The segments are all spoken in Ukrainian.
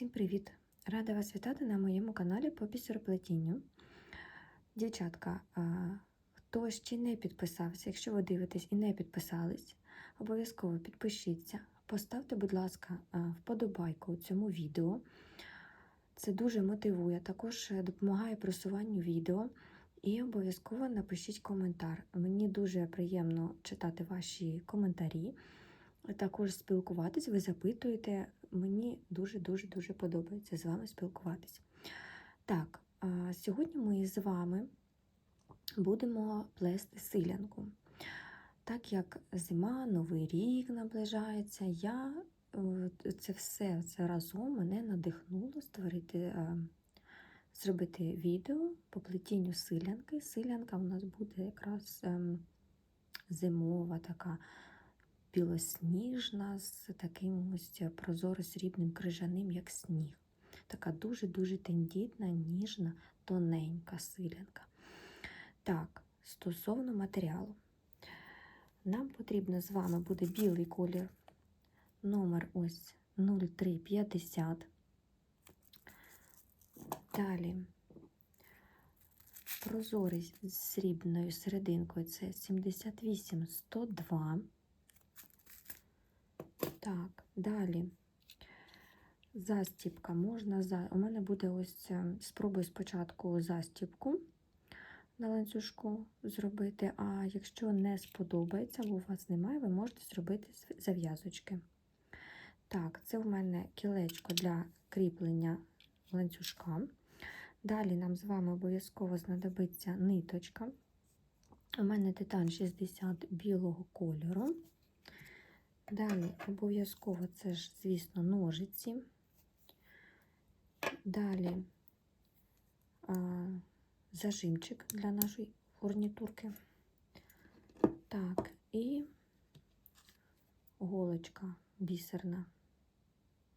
Всім привіт! Рада вас вітати на моєму каналі по бісероплетінню. Дівчатка, хто ще не підписався, якщо ви дивитесь і не підписались, обов'язково підпишіться, поставте, будь ласка, вподобайку цьому відео. Це дуже мотивує, також допомагає просуванню відео. І обов'язково напишіть коментар. Мені дуже приємно читати ваші коментарі, також спілкуватись, ви запитуєте. Мені дуже-дуже дуже подобається з вами спілкуватись. Так, сьогодні ми з вами будемо плести силянку. Так як зима, Новий рік наближається, я е, це все це разом мене надихнуло створити, е, зробити відео по плетінню силянки. Силянка у нас буде якраз ем, зимова така білосніжна, з таким ось прозоро-срібним крижаним, як сніг. Така дуже-дуже тендітна, ніжна, тоненька силянка. Так, стосовно матеріалу. Нам потрібно з вами буде білий колір, номер ось 0350. Далі прозорий з срібною серединкою це 78-102. Так, далі застіпка можна за. У мене буде ось е, спробую спочатку застіпку на ланцюжку зробити, а якщо не сподобається, або у вас немає, ви можете зробити зав'язочки. Так, це в мене кілечко для кріплення ланцюжка. Далі нам з вами обов'язково знадобиться ниточка. У мене титан 60 білого кольору. Далі обов'язково це ж, звісно, ножиці. Далі а, зажимчик для нашої фурнітурки. Так, і голочка бісерна.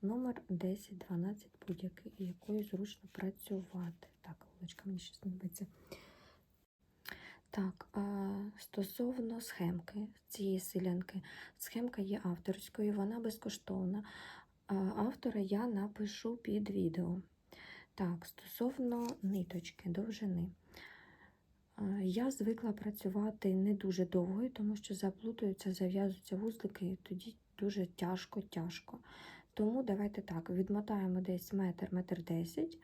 Номер 10-12 будь-який, якою зручно працювати. Так, голочка мені ще знадобиться. Так, стосовно схемки цієї селянки, схемка є авторською, вона безкоштовна. Автора я напишу під відео. Так, стосовно ниточки, довжини. Я звикла працювати не дуже довго, тому що заплутуються, зав'язуються вузлики, і тоді дуже тяжко-тяжко. Тому давайте так, відмотаємо десь метр, метр десять.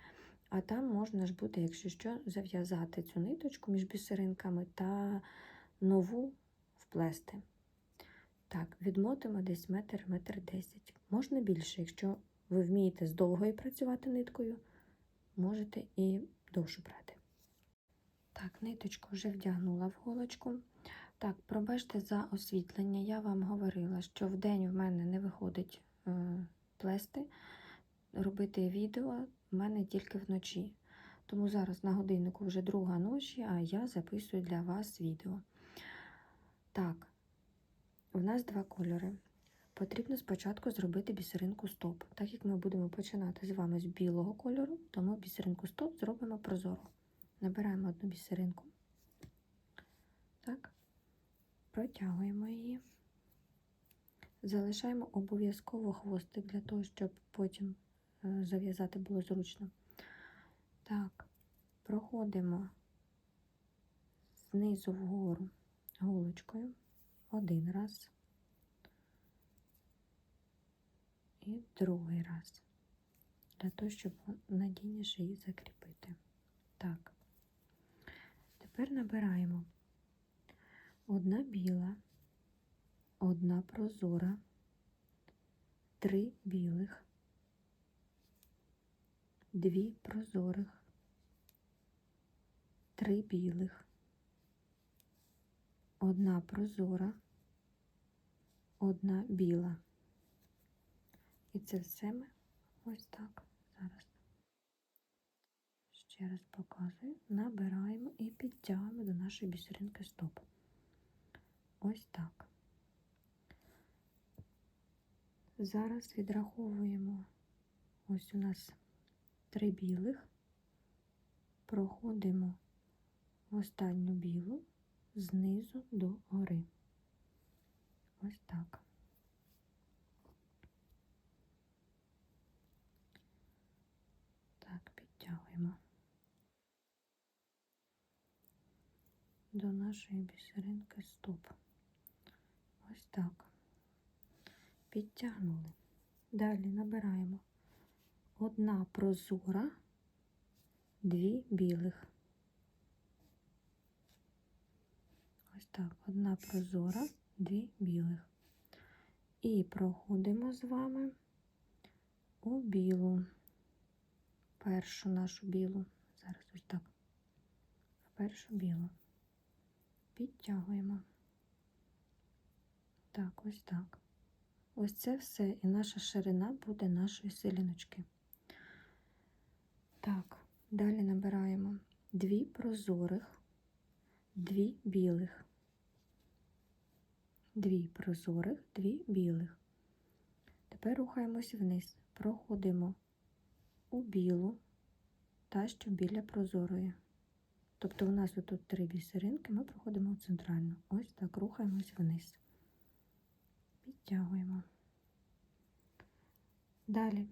А там можна ж буде, якщо що, зав'язати цю ниточку між бісеринками та нову вплести. Так, відмотимо десь метр, метр десять. Можна більше, якщо ви вмієте з довгою працювати ниткою, можете і довшу брати. Так, ниточку вже вдягнула в голочку. Так, пробачте за освітлення. Я вам говорила, що в день в мене не виходить е, плести, робити відео в мене тільки вночі. Тому зараз на годиннику вже друга ночі, а я записую для вас відео. Так, у нас два кольори. Потрібно спочатку зробити бісеринку стоп. Так як ми будемо починати з вами з білого кольору, тому бісеринку стоп зробимо прозоро. Набираємо одну бісеринку. Так, протягуємо її. Залишаємо обов'язково хвостик для того, щоб потім зав'язати було зручно. Так, проходимо знизу вгору голочкою. Один раз. І другий раз, для того, щоб надійніше її закріпити. Так, тепер набираємо. Одна біла, одна прозора, три білих дві прозорих, три білих, одна прозора, одна біла. І це все ми ось так зараз. Ще раз показую, набираємо і підтягуємо до нашої бісеринки стоп. Ось так. Зараз відраховуємо ось у нас три білих, проходимо в останню білу знизу до гори. Ось так. підтягуємо до нашої бісеринки стоп. Ось так. Підтягнули. Далі набираємо одна прозора, дві білих. Ось так, одна прозора, дві білих. І проходимо з вами у білу, першу нашу білу. Зараз ось так. Першу білу. Підтягуємо. Так, ось так. Ось це все, і наша ширина буде нашої силіночки. Так, далі набираємо дві прозорих, дві білих. Дві прозорих, дві білих. Тепер рухаємось вниз. Проходимо у білу та що біля прозорої. Тобто у нас тут три бісеринки, ми проходимо у центральну. Ось так рухаємось вниз. Підтягуємо. Далі.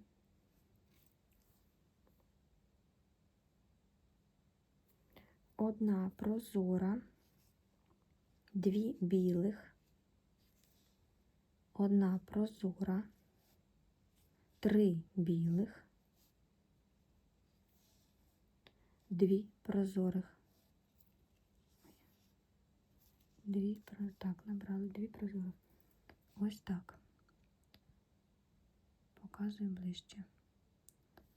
Одна прозора, дві білих, одна прозора, три білих, дві прозорих. Дві так, набрали дві прозорих. Ось так. Показую ближче.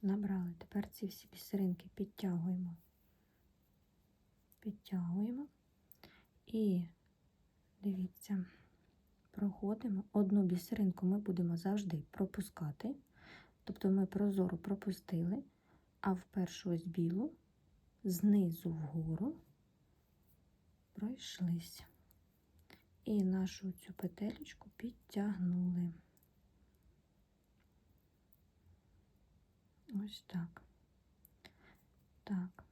Набрали. Тепер ці всі бісеринки підтягуємо. Підтягуємо. І дивіться, проходимо. Одну бісеринку ми будемо завжди пропускати. Тобто ми прозору пропустили, а в першу ось білу знизу вгору пройшлись. І нашу цю петелечку підтягнули. Ось так. Так.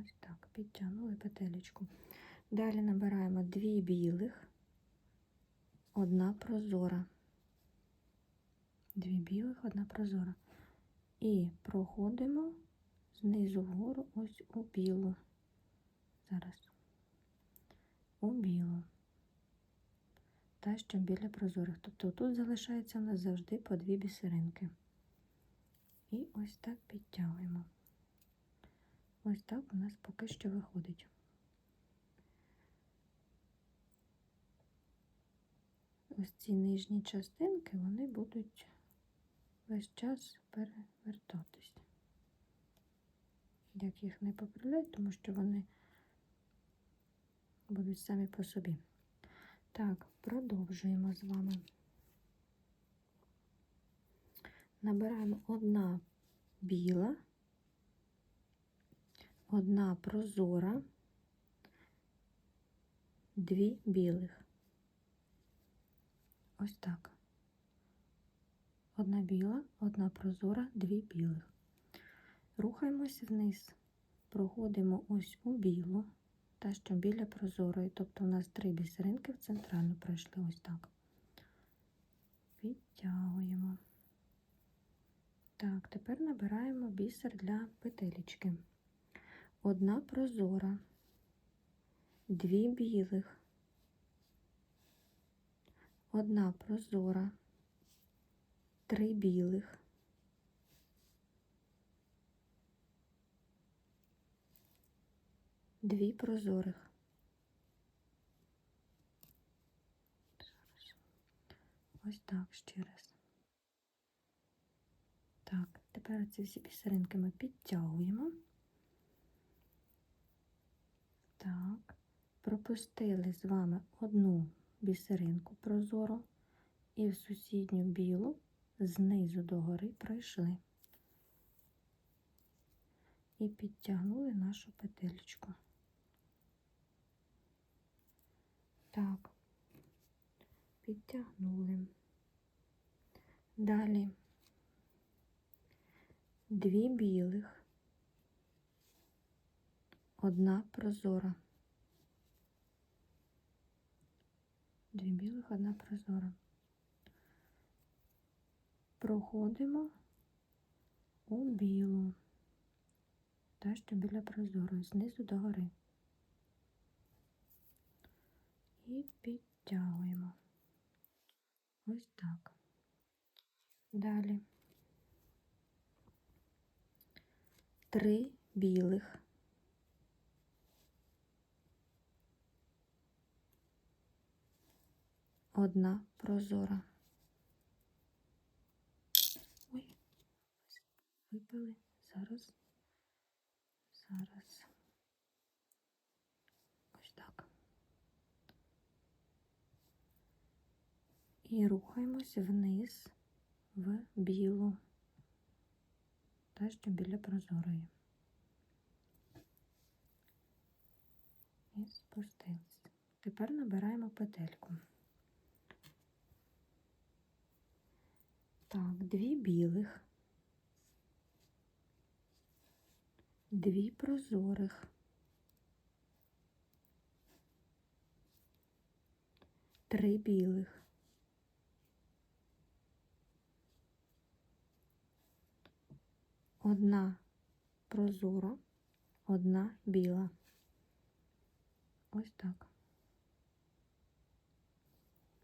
Ось так. Підтягнули петелечку. Далі набираємо дві білих, одна прозора. Дві білих, одна прозора. І проходимо знизу вгору ось у білу. Зараз. У білу. Та, що біля прозорих. Тобто тут залишається у нас завжди по дві бісеринки. І ось так підтягуємо. Ось так у нас поки що виходить. Ось ці нижні частинки, вони будуть весь час перевертатись. Як їх не поправляти, тому що вони будуть самі по собі. Так, продовжуємо з вами. Набираємо одна біла, одна прозора, дві білих. Ось так. Одна біла, одна прозора, дві білих. Рухаємось вниз, проходимо ось у білу, та що біля прозорої, тобто у нас три бісеринки в центральну пройшли ось так. Підтягуємо. Так, тепер набираємо бісер для петелечки. Одна прозора, дві білих, одна прозора, три білих. Дві прозорих. Ось так ще раз. Так, тепер ці всі бісеринки ми підтягуємо. Так, пропустили з вами одну бісеринку прозору і в сусідню білу знизу до гори пройшли. І підтягнули нашу петельку. Так, підтягнули. Далі дві білих, одна прозора. Дві білих, одна прозора. проходимо у білу, та що біля прозорої, знизу до гори. І підтягуємо. Ось так. Далі. Три білих. Одна прозора. Ой, випали. Зараз. Зараз. Ось так. І рухаємось вниз в білу, та що біля прозорої. І спустились. Тепер набираємо петельку. Так, дві білих, дві прозорих, три білих, одна прозора, одна біла. Ось так.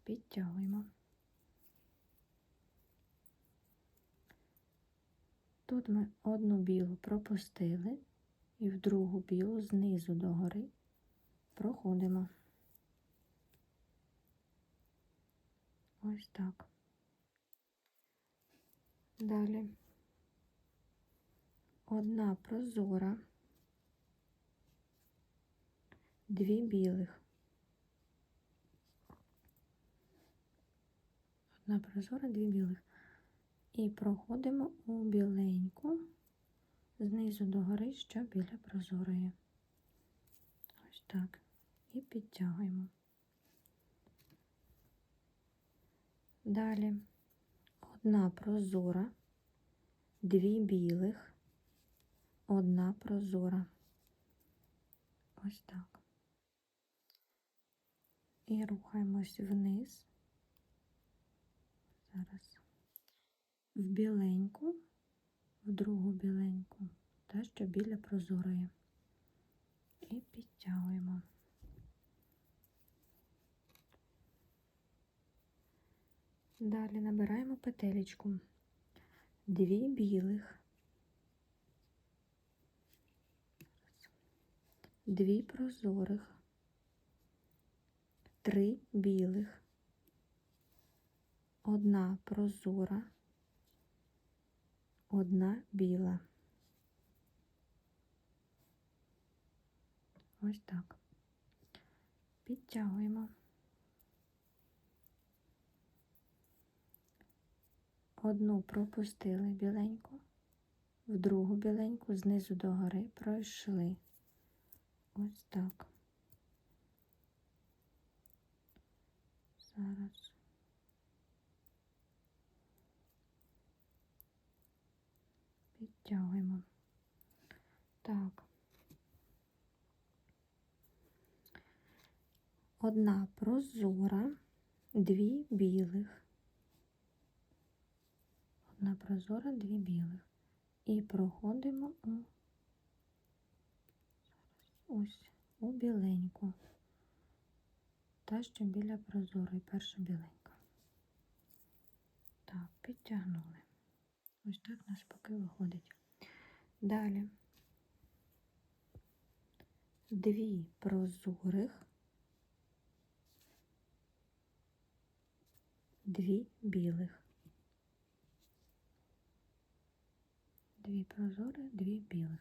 Підтягуємо. Тут ми одну білу пропустили і в другу білу знизу до гори проходимо. Ось так. Далі одна прозора, дві білих. Одна прозора, дві білих. І проходимо у біленьку, знизу до гори, що біля прозорої. Ось так. І підтягуємо. Далі одна прозора, дві білих, одна прозора. Ось так. І рухаємось вниз. Зараз в біленьку, в другу біленьку, та що біля прозорої. І підтягуємо. Далі набираємо петелечку. Дві білих, дві прозорих, три білих, одна прозора, одна біла. Ось так. Підтягуємо. Одну пропустили біленьку, в другу біленьку знизу до гори пройшли. Ось так. Зараз. Підтягуємо. Так. Одна прозора, дві білих. Одна прозора, дві білих. І проходимо у ось у біленьку. Та що біля прозорої, перша біленька. Так, підтягнули. Ось так у нас поки виходить. Далі дві прозорих, дві білих. Дві прозори, дві білих.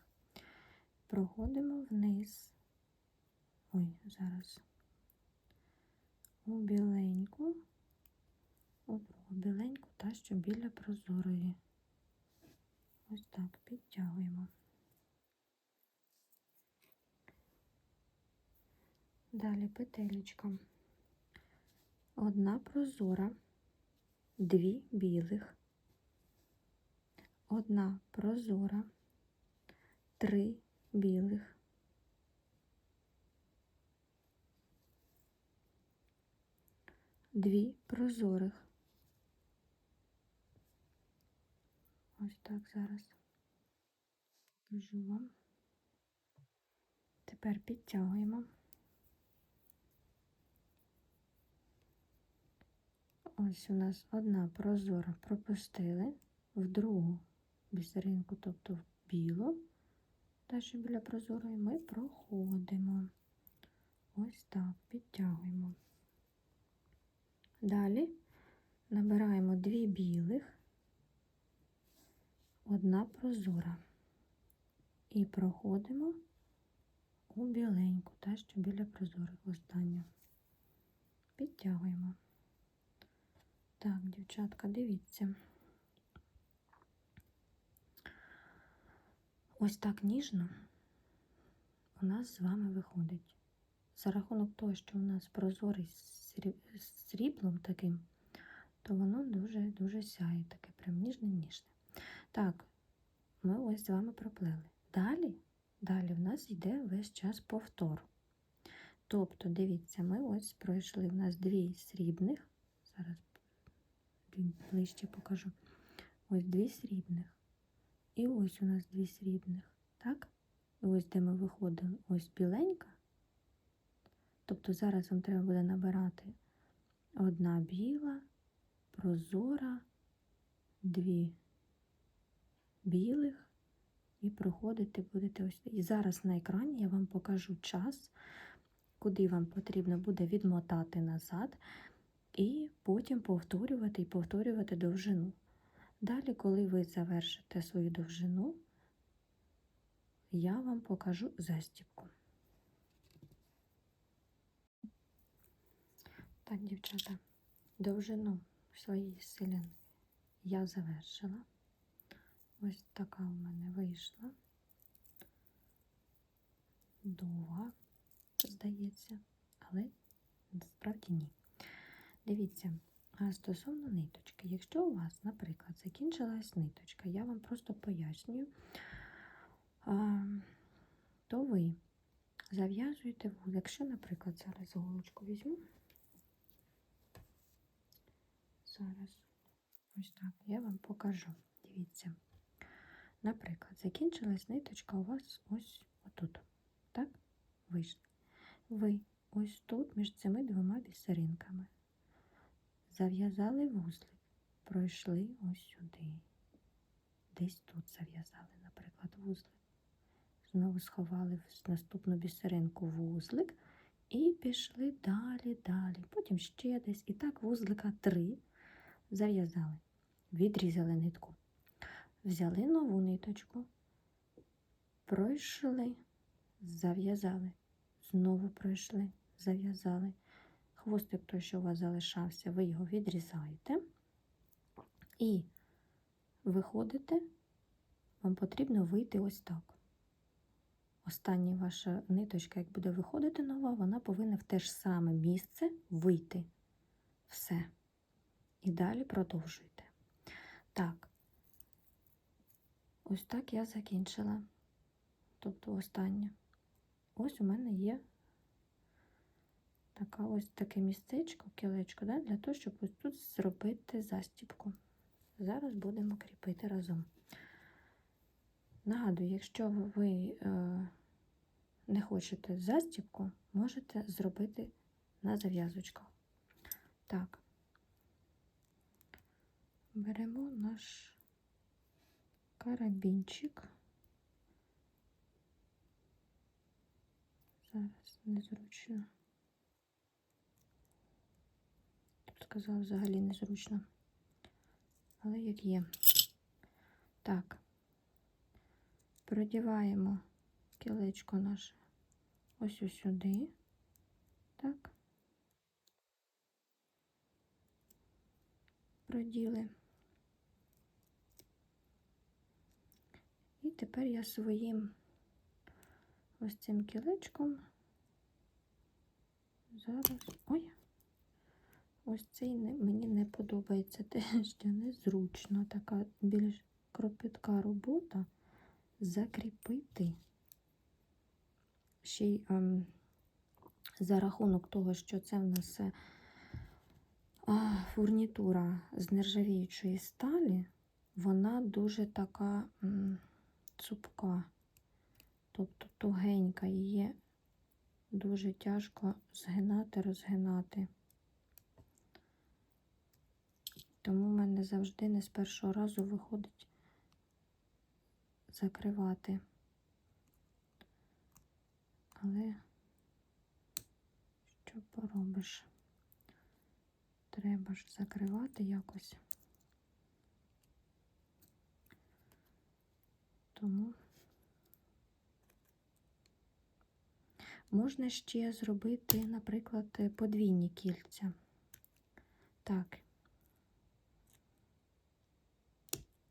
Проходимо вниз. Ой, зараз у біленьку, у біленьку, та що біля прозорої. Ось так підтягуємо. Далі петелечка. Одна прозора, дві білих, одна прозора, три білих, дві прозорих, Ось так зараз покажу вам. Тепер підтягуємо. Ось у нас одна прозора пропустили в другу бісеринку, тобто в білу, далі біля прозорої ми проходимо. Ось так, підтягуємо. Далі набираємо дві білих, одна прозора. І проходимо у біленьку, та що біля прозорих останню. Підтягуємо. Так, дівчатка, дивіться. Ось так ніжно у нас з вами виходить. За рахунок того, що у нас прозорий з сріблом таким, то воно дуже-дуже сяє, таке прям ніжне-ніжне. Так, ми ось з вами проплели. Далі, далі в нас йде весь час повтор. Тобто, дивіться, ми ось пройшли в нас дві срібних. Зараз ближче покажу. Ось дві срібних. І ось у нас дві срібних. Так? І ось де ми виходили, ось біленька. Тобто зараз вам треба буде набирати одна біла, прозора, дві білих і проходити будете ось. І зараз на екрані я вам покажу час, куди вам потрібно буде відмотати назад, і потім повторювати і повторювати довжину. Далі, коли ви завершите свою довжину, я вам покажу застібку. Так, дівчата, довжину своєї селянки я завершила. Ось така у мене вийшла. Довга, здається, але насправді ні. Дивіться, стосовно ниточки, якщо у вас, наприклад, закінчилась ниточка, я вам просто пояснюю, то ви зав'язуєте вузол. Якщо, наприклад, зараз голочку візьму, зараз ось так я вам покажу. Дивіться. Наприклад, закінчилась ниточка у вас ось отут. Так? Вийшли. Ви ось тут між цими двома бісеринками. Зав'язали вузлик, пройшли ось сюди. Десь тут зав'язали, наприклад, вузлик. Знову сховали в наступну бісеринку вузлик і пішли далі, далі. Потім ще десь. І так вузлика три зав'язали, відрізали нитку. Взяли нову ниточку, пройшли, зав'язали, знову пройшли, зав'язали. Хвостик той, що у вас залишався, ви його відрізаєте і виходите, вам потрібно вийти ось так. Остання ваша ниточка, як буде виходити нова, вона повинна в те ж саме місце вийти. Все. І далі продовжуйте. Так. Ось так я закінчила. Тобто останнє. Ось у мене є така ось таке містечко, кілечко, да, для того, щоб ось тут зробити застіпку. Зараз будемо кріпити разом. Нагадую, якщо ви е, не хочете застіпку, можете зробити на зав'язочках. Так, беремо наш карабінчик. Зараз незручно. Тут сказала взагалі незручно. Але як є. Так, продіваємо кілечко наше ось ось сюди. Так. Проділи. І тепер я своїм ось цим кілечком зараз. Ой, ось цей мені не подобається те, що незручно. Така більш кропітка робота закріпити. Ще й ем, за рахунок того, що це в нас а, фурнітура з нержавіючої сталі вона дуже така м, цупка, тобто тугенька, її дуже тяжко згинати, розгинати. Тому в мене завжди не з першого разу виходить закривати. Але що поробиш? Треба ж закривати якось. Тому можна ще зробити, наприклад, подвійні кільця. Так.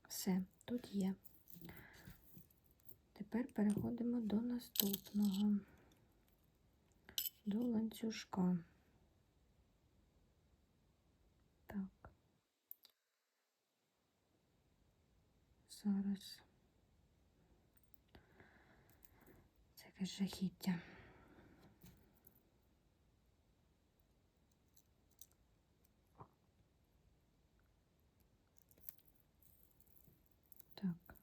Все, тут є. Тепер переходимо до наступного, до ланцюжка. Так. Зараз. Якесь жахіття. Так.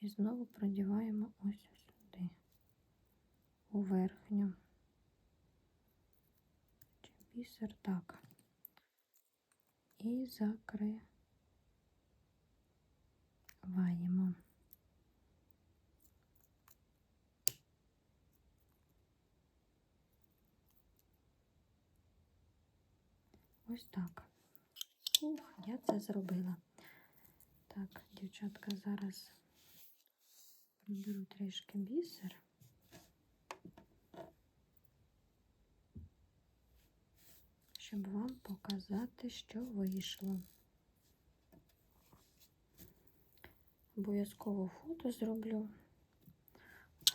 І знову продіваємо ось сюди, у верхню. Чи бісер так. І закриваємо. Ось так. Ух, я це зробила. Так, дівчатка, зараз приберу трішки бісер. Щоб вам показати, що вийшло. Обов'язково фото зроблю,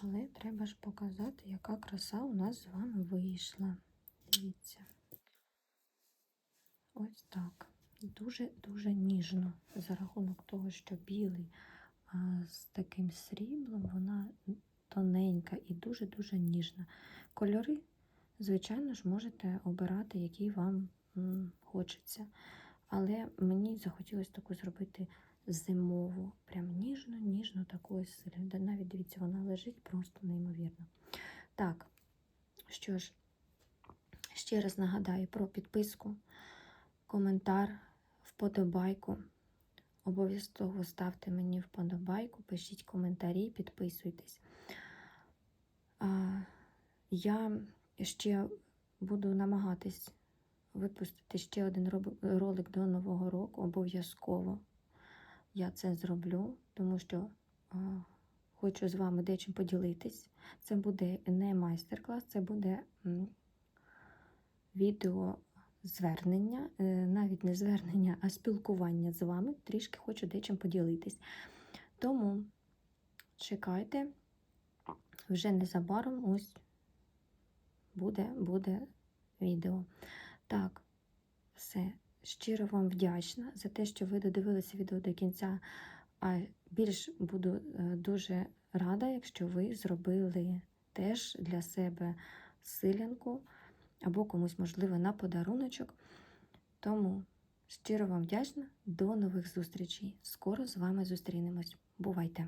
але треба ж показати, яка краса у нас з вами вийшла. Дивіться. Ось так. Дуже-дуже ніжно. За рахунок того, що білий а з таким сріблом, вона тоненька і дуже-дуже ніжна. Кольори, звичайно ж, можете обирати, які вам хочеться. Але мені захотілося таку зробити зимову, прям ніжно-ніжно таку силю. Навіть дивіться, вона лежить просто неймовірно. Так, що ж, ще раз нагадаю про підписку коментар, вподобайку. Обов'язково ставте мені вподобайку, пишіть коментарі, підписуйтесь. Я ще буду намагатись випустити ще один ролик до Нового року. Обов'язково я це зроблю, тому що хочу з вами дечим поділитись. Це буде не майстер-клас, це буде відео звернення, е, навіть не звернення, а спілкування з вами. Трішки хочу дечим поділитись. Тому чекайте, вже незабаром ось буде, буде відео. Так, все. Щиро вам вдячна за те, що ви додивилися відео до кінця. А більш буду е, дуже рада, якщо ви зробили теж для себе силянку або комусь, можливо, на подаруночок. Тому щиро вам вдячна, до нових зустрічей. Скоро з вами зустрінемось. Бувайте!